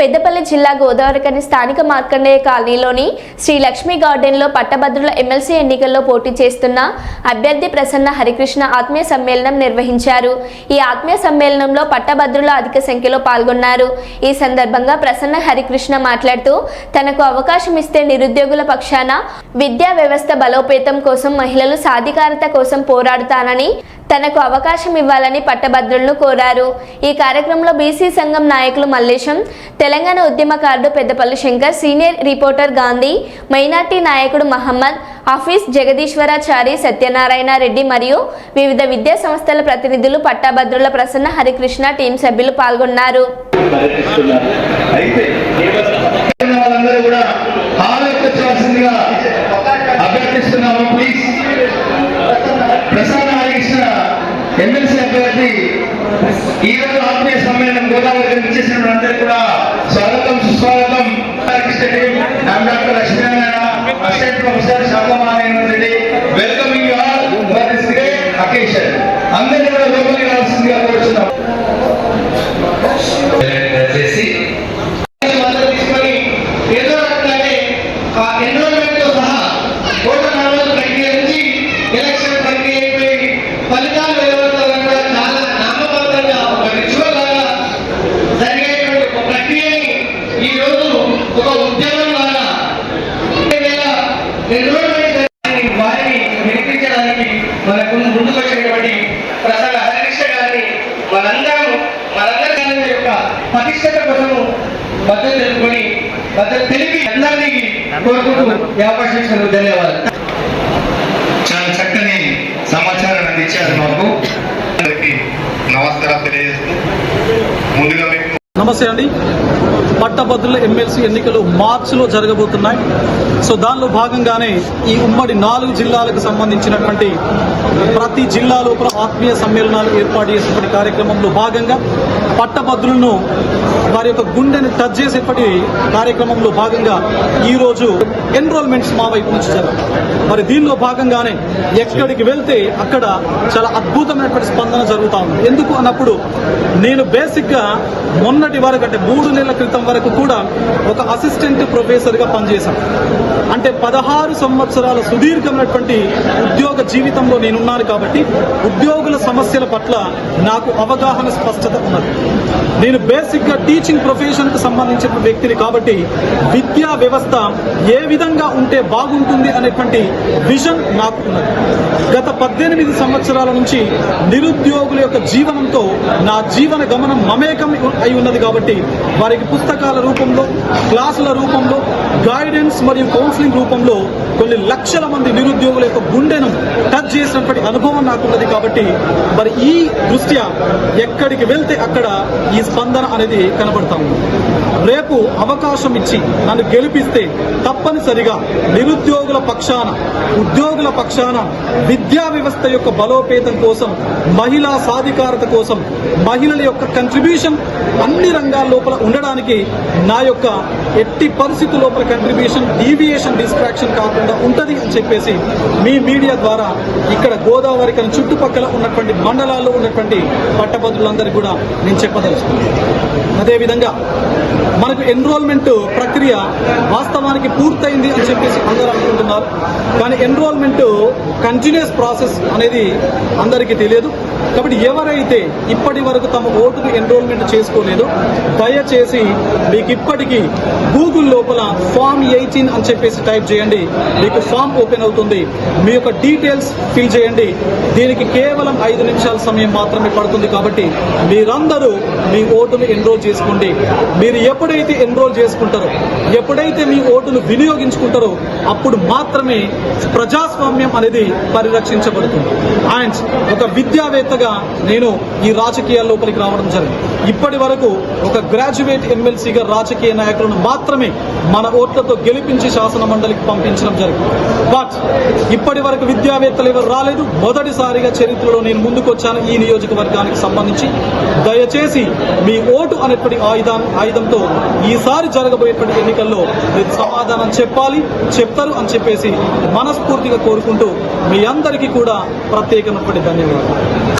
పెద్దపల్లి జిల్లా గోదావరికని స్థానిక మార్కండేయ కాలనీలోని శ్రీ లక్ష్మీ గార్డెన్లో పట్టభద్రుల ఎమ్మెల్సీ ఎన్నికల్లో పోటీ చేస్తున్న అభ్యర్థి ప్రసన్న హరికృష్ణ ఆత్మీయ సమ్మేళనం నిర్వహించారు. ఈ ఆత్మీయ సమ్మేళనంలో పట్టభద్రులు అధిక సంఖ్యలో పాల్గొన్నారు. ఈ సందర్భంగా ప్రసన్న హరికృష్ణ మాట్లాడుతూ తనకు అవకాశం ఇస్తే నిరుద్యోగుల పక్షాన విద్యా వ్యవస్థ బలోపేతం కోసం మహిళలు సాధికారత కోసం పోరాడుతానని తనకు అవకాశం ఇవ్వాలని పట్టభద్రులను కోరారు. ఈ కార్యక్రమంలో బీసీ సంఘం నాయకులు మల్లేశం తెలంగాణ ఉద్యమకారుడు Peddapalli Shankar senior reporter Gandhi minority నాయకుడు మహమ్మద్ ఆఫీస్ జగదీశ్వరాచారి సత్యనారాయణ రెడ్డి మరియు వివిధ విద్యా సంస్థల ప్రతినిధులు పట్టభద్రుల ప్రసన్న హరికృష్ణ టీం సభ్యులు పాల్గొన్నారు. అభ్యర్థిస్తున్నాము. ప్లీజ్ ప్రసాద్ హరికృష్ణ ఎమ్మెల్సీ అభ్యర్థి ఈ రోజు ఆత్మీయ సమ్మేళనం గోదావరి ఇచ్చేసిన అందరూ కూడా స్వాగతం సుస్వాగతం. Doctor Lakshminarayana assistant professor శాతమారాయణ Reddy welcoming you all. For this great occasion అందరినీ కూడా లోపలికి రావాల్సిందిగా కోరుతున్నాం ఎన్రోల్మెంట్తో సహా ఓటర్ నమోదు ప్రక్రియ నుంచి ఎలక్షన్ ప్రక్రియ అయిపోయి ఫలితాలు వెలువడతాం కూడా చాలా నామమాత్రంగా ఒక రిచువల్ లాగా జరిగేటువంటి ఒక ప్రక్రియని ఈ రోజు ఒక ఉద్యమం లాగా ఎన్రోల్మెంట్ జరిగి వారిని వినిపించడానికి మనకు ముందుకు వచ్చినటువంటి ప్రసన్న హరికృష్ణ గారిని మనందరి యొక్క పటిష్టత కోసము భద్రత తెలుపుకొని భద్రత తెలిపి అందరినీ కోరుకుంటూ అవకాశం ధన్యవాదాలు చాలా చక్కని సమాచారం అందించారు మాకు అందరికీ నమస్కారం తెలియజేస్తూ ముందుగా మీకు నమస్తే అండి. పట్టభద్రుల ఎమ్మెల్సీ ఎన్నికలు మార్చిలో జరగబోతున్నాయి. సో దానిలో భాగంగానే ఈ ఉమ్మడి నాలుగు జిల్లాలకు సంబంధించినటువంటి ప్రతి జిల్లా లోపల ఆత్మీయ సమ్మేళనాలు ఏర్పాటు చేసినటువంటి కార్యక్రమంలో భాగంగా పట్టభద్రులను వారి యొక్క గుండెని టచ్ చేసేటువంటి కార్యక్రమంలో భాగంగా ఈరోజు ఎన్రోల్మెంట్స్ మా వైపు నుంచి జరగదు మరి దీనిలో భాగంగానే ఎక్కడికి వెళ్తే అక్కడ చాలా అద్భుతమైనటువంటి స్పందన జరుగుతూ ఉంది. ఎందుకు అన్నప్పుడు నేను బేసిక్గా మొన్న మొన్నటి వరకు అంటే మూడు నెలల క్రితం వరకు కూడా ఒక అసిస్టెంట్ ప్రొఫెసర్గా పనిచేశాను అంటే పదహారు సంవత్సరాల సుదీర్ఘమైనటువంటి ఉద్యోగ జీవితంలో నేనున్నాను కాబట్టి ఉద్యోగుల సమస్యల పట్ల నాకు అవగాహన స్పష్టత ఉన్నది. నేను బేసిక్గా టీచింగ్ ప్రొఫెషన్కు సంబంధించిన వ్యక్తిని కాబట్టి విద్యా వ్యవస్థ ఏ విధంగా ఉంటే బాగుంటుంది అనేటువంటి విజన్ నాకు ఉన్నది. గత పద్దెనిమిది సంవత్సరాల నుంచి నిరుద్యోగుల యొక్క జీవనంతో నా జీవన గమనం మమేకం అయి ఉన్నది కాబట్టి వారికి పుస్తకాల రూపంలో క్లాసుల రూపంలో గైడెన్స్ మరియు కౌన్సిలింగ్ రూపంలో కొన్ని లక్షల మంది నిరుద్యోగుల యొక్క గుండెను టచ్ చేసినటువంటి అనుభవం నాకున్నది కాబట్టి మరి ఈ దృష్ట్యా ఎక్కడికి వెళ్తే అక్కడ ఈ స్పందన అనేది కనబడతా ఉంది. రేపు అవకాశం ఇచ్చి నన్ను గెలిపిస్తే తప్పనిసరిగా నిరుద్యోగుల పక్షాన ఉద్యోగుల పక్షాన విద్యా వ్యవస్థ యొక్క బలోపేతం కోసం మహిళా సాధికారత కోసం మహిళల యొక్క కంట్రిబ్యూషన్ అన్ని రంగాల లోపల ఉండడానికి నా యొక్క ఎట్టి పరిస్థితి లోపల కంట్రిబ్యూషన్ డీవియేషన్ డిస్ట్రాక్షన్ కాకుండా ఉంటుంది అని చెప్పేసి మీ మీడియా ద్వారా ఇక్కడ గోదావరి కానీ చుట్టుపక్కల ఉన్నటువంటి మండలాల్లో ఉన్నటువంటి పట్టభద్రులందరికీ కూడా నేను చెప్పదలుచుకున్నాను అదేవిధంగా మనకు ఎన్రోల్మెంట్ ప్రక్రియ వాస్తవానికి పూర్తయింది అని చెప్పేసి అందరూ అనుకుంటున్నారు. కానీ ఎన్రోల్మెంట్ కంటిన్యూస్ ప్రాసెస్ అనేది అందరికీ తెలియదు. కాబట్టి ఎవరైతే ఇప్పటి వరకు తమ ఓటుకు ఎన్రోల్మెంట్ చేసుకోలేదో దయచేసి మీకు ఇప్పటికీ గూగుల్ లోపల ఫామ్ ఎయిటీన్ అని చెప్పేసి టైప్ చేయండి. మీకు ఫామ్ ఓపెన్ అవుతుంది. మీ యొక్క డీటెయిల్స్ ఫిల్ చేయండి. దీనికి కేవలం ఐదు నిమిషాల సమయం మాత్రమే పడుతుంది కాబట్టి మీరందరూ మీ ఓటును ఎన్రోల్ చేసుకోండి. మీరు ఎప్పుడైతే ఎన్రోల్ చేసుకుంటారో ఎప్పుడైతే మీ ఓటును వినియోగించుకుంటారో అప్పుడు మాత్రమే ప్రజాస్వామ్యం అనేది పరిరక్షించబడుతుంది. అండ్ ఒక విద్యావేత్త విద్యావేత్తగా నేను ఈ రాజకీయాల లోపలికి రావడం జరిగింది. ఇప్పటి వరకు ఒక గ్రాడ్యుయేట్ ఎమ్మెల్సీగా రాజకీయ నాయకులను మాత్రమే మన ఓట్లతో గెలిపించి శాసన మండలికి పంపించడం జరిగింది. బట్ ఇప్పటి వరకు విద్యావేత్తలు ఎవరు రాలేదు. మొదటిసారిగా చరిత్రలో నేను ముందుకొచ్చాను ఈ నియోజకవర్గానికి సంబంధించి. దయచేసి మీ ఓటు అనేటువంటి ఆయుధం ఆయుధంతో ఈసారి జరగబోయేటువంటి ఎన్నికల్లో మీరు సమాధానం చెప్పాలి చెప్తారు అని చెప్పేసి మనస్ఫూర్తిగా కోరుకుంటూ మీ అందరికీ కూడా ప్రత్యేకమైనటువంటి ధన్యవాదాలు.